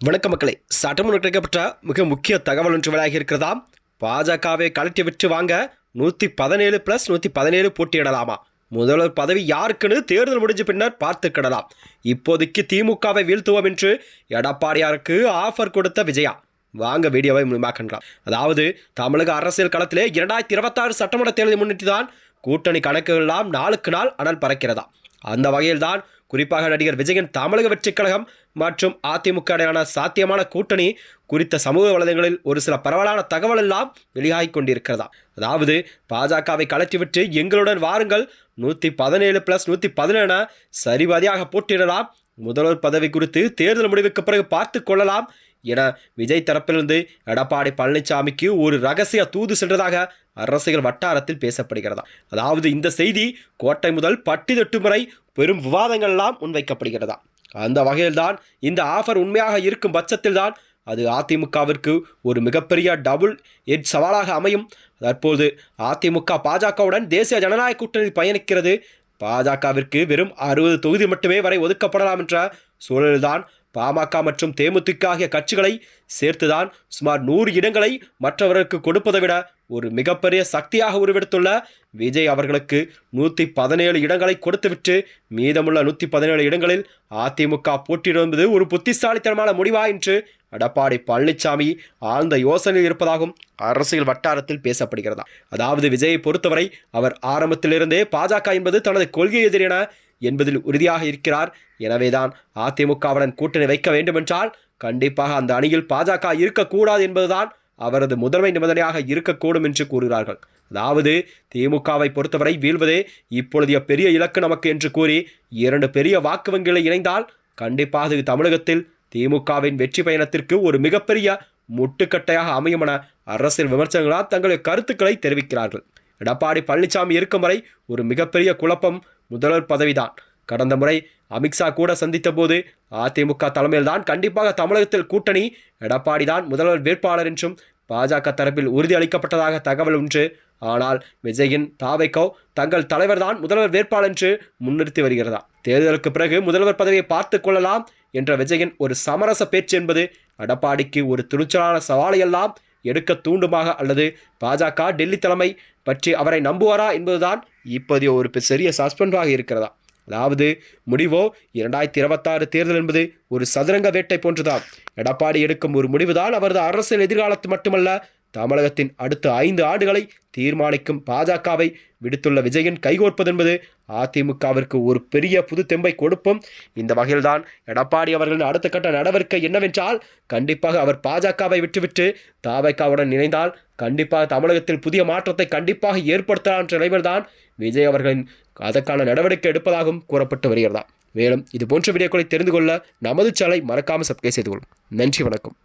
வணக்க மக்களே. சட்டமன்ற கிடைக்கப்பட்ட மிக முக்கிய தகவல் ஒன்று வெளியாகி இருக்கிறதா? பாஜகவை கலட்டி விட்டு வாங்க நூற்றி பதினேழு ப்ளஸ் நூற்றி பதினேழு போட்டியிடலாமா? முதல்வர் பதவி யாருக்குன்னு தேர்தல் முடிஞ்ச பின்னர் பார்த்துக்கிடலாம் இப்போதைக்கு திமுகவை வீழ்த்துவோம் என்று எடப்பாடியாருக்கு ஆஃபர் கொடுத்த விஜயா. வாங்க வீடியோவை முழுமாக்கின்றான் அதாவது தமிழக அரசியல் களத்திலே இரண்டாயிரத்தி இருபத்தாறு சட்டமன்ற தேர்தலை முன்னிட்டு தான் கூட்டணி கணக்குகள் எல்லாம் நாளுக்கு நாள் அனல் பறக்கிறதா? அந்த வகையில்தான் குறிப்பாக நடிகர் விஜயன் தமிழக வெற்றிக் கழகம் மற்றும் அதிமுக இடையான சாத்தியமான கூட்டணி குறித்த சமூக வலைதளங்களில் ஒரு சில பரவலான தகவல் எல்லாம் வெளியாகி கொண்டிருக்கிறதா? அதாவது பாஜகவை கலற்றிவிட்டு எங்களுடன் வாருங்கள் நூற்றி பதினேழு ப்ளஸ் நூற்றி பதினேழு சரிவாதியாக போட்டியிடலாம். முதல்வர் பதவி குறித்து தேர்தல் முடிவுக்கு பிறகு பார்த்து கொள்ளலாம். என விஜய் தரப்பிலிருந்து எடப்பாடி பழனிசாமிக்கு ஒரு ரகசிய தூது சென்றதாக அரசியல் வட்டாரத்தில் பேசப்படுகிறதா. அதாவது இந்த செய்தி கோட்டை முதல் பட்டி தொட்டு முறை பெரும் விவாதங்கள்லாம் முன்வைக்கப்படுகிறதா. அந்த வகையில்தான் இந்த ஆஃபர் உண்மையாக இருக்கும் பட்சத்தில் தான் அது அதிமுகவிற்கு ஒரு மிகப்பெரிய டபுள் எட் சவாலாக அமையும். தற்போது அதிமுக பாஜகவுடன் தேசிய ஜனநாயக கூட்டணி பயணிக்கிறது. பாஜகவிற்கு வெறும் அறுபது தொகுதி மட்டுமே வரை ஒதுக்கப்படலாம் என்ற சூழலில்தான் பாமக மற்றும் தேமுதிக ஆகிய கட்சிகளை சேர்த்துதான் சுமார் நூறு இடங்களை மற்றவர்களுக்கு கொடுப்பதை விட ஒரு மிகப்பெரிய சக்தியாக உருவெடுத்துள்ள விஜய் அவர்களுக்கு நூற்றி பதினேழு இடங்களை கொடுத்துவிட்டு மீதமுள்ள நூற்றி பதினேழு இடங்களில் அதிமுக போட்டியிடுவது ஒரு புத்திசாலித்தனமான முடிவா என்று எடப்பாடி பழனிசாமி ஆழ்ந்த யோசனையில் இருப்பதாகவும் அரசியல் வட்டாரத்தில் பேசப்படுகிறதா. அதாவது விஜயை பொறுத்தவரை அவர் ஆரம்பத்திலிருந்தே பாஜக என்பது தனது கொள்கை எதிரென என்பதில் உறுதியாக இருக்கிறார். எனவேதான் அதிமுகவுடன் கூட்டணி வைக்க வேண்டுமென்றால் கண்டிப்பாக அந்த அணியில் பாஜக இருக்கக்கூடாது என்பதுதான் அவரது முதன்மை நிபந்தனையாக இருக்கக்கூடும் என்று கூறுகிறார்கள். அதாவது திமுகவை பொறுத்தவரை வீழ்வதே இப்பொழுதைய பெரிய இலக்கு நமக்கு என்று கூறி இரண்டு பெரிய வாக்கு வங்கிகளை இணைந்தால் கண்டிப்பாக இது தமிழகத்தில் திமுகவின் வெற்றி பயணத்திற்கு ஒரு மிகப்பெரிய முட்டுக்கட்டையாக அமையும் என அரசியல் விமர்சகர்களால் தங்களுடைய கருத்துக்களை தெரிவிக்கிறார்கள். எடப்பாடி பழனிசாமி இருக்கும் வரை ஒரு மிகப்பெரிய குழப்பம் முதல்வர் பதவிதான். கடந்த முறை அமித்ஷா கூட சந்தித்த போது அதிமுக தலைமையில்தான் கண்டிப்பாக தமிழகத்தில் கூட்டணி எடப்பாடி தான் முதல்வர் வேட்பாளர் என்றும் பாஜக தரப்பில் உறுதியளிக்கப்பட்டதாக தகவல் ஒன்று. ஆனால் விஜயின் தாவைக்கோ தங்கள் தலைவர்தான் முதல்வர் வேட்பாளர் என்று முன்னிறுத்தி வருகிறதா? தேர்தலுக்கு பிறகு முதல்வர் பதவியை பார்த்து கொள்ளலாம் என்ற விஜயின் ஒரு சமரச பேச்சு என்பது எடப்பாடிக்கு ஒரு துணிச்சலான சவாலையெல்லாம் எடுக்க தூண்டுமாக அல்லது பாஜக டெல்லி தலைமை பற்றி அவரை நம்புவாரா என்பதுதான் இப்போதைய ஒரு பெரிய சிறிய சஸ்பெண்டாக இருக்கிறதா? அதாவது முடிவோ இரண்டாயிரத்தி இருபத்தாறு தேர்தல் என்பது ஒரு சதுரங்க வேட்டை போன்றுதான். எடப்பாடி எடுக்கும் ஒரு முடிவுதான் அவரது அரசியல் எதிர்காலத்து மட்டுமல்ல தமிழகத்தின் அடுத்த ஐந்து ஆண்டுகளை தீர்மானிக்கும் பாஜகவை விடுத்துள்ள விஜயன் கைகோர்ப்பது என்பது அதிமுகவிற்கு ஒரு பெரிய புது தெம்பை கொடுப்பும். இந்த வகையில்தான் எடப்பாடி அவர்களின் அடுத்த கட்ட நடவடிக்கை என்னவென்றால் கண்டிப்பாக அவர் பாஜகவை விட்டுவிட்டு தாவைக்காவுடன் இணைந்தால் கண்டிப்பாக தமிழகத்தில் புதிய மாற்றத்தை கண்டிப்பாக ஏற்படுத்தலாம் என்ற நிலையில்தான் விஜய் அவர்களின் அதற்கான நடவடிக்கை எடுப்பதாகவும் கூறப்பட்டு வருகிறதா. மேலும் இது போன்ற வீடியோக்களை தெரிந்து கொள்ள நமது சேனலை மறக்காமல் சப்ஸ்கிரைப் செய்து கொள்ளும். நன்றி வணக்கம்.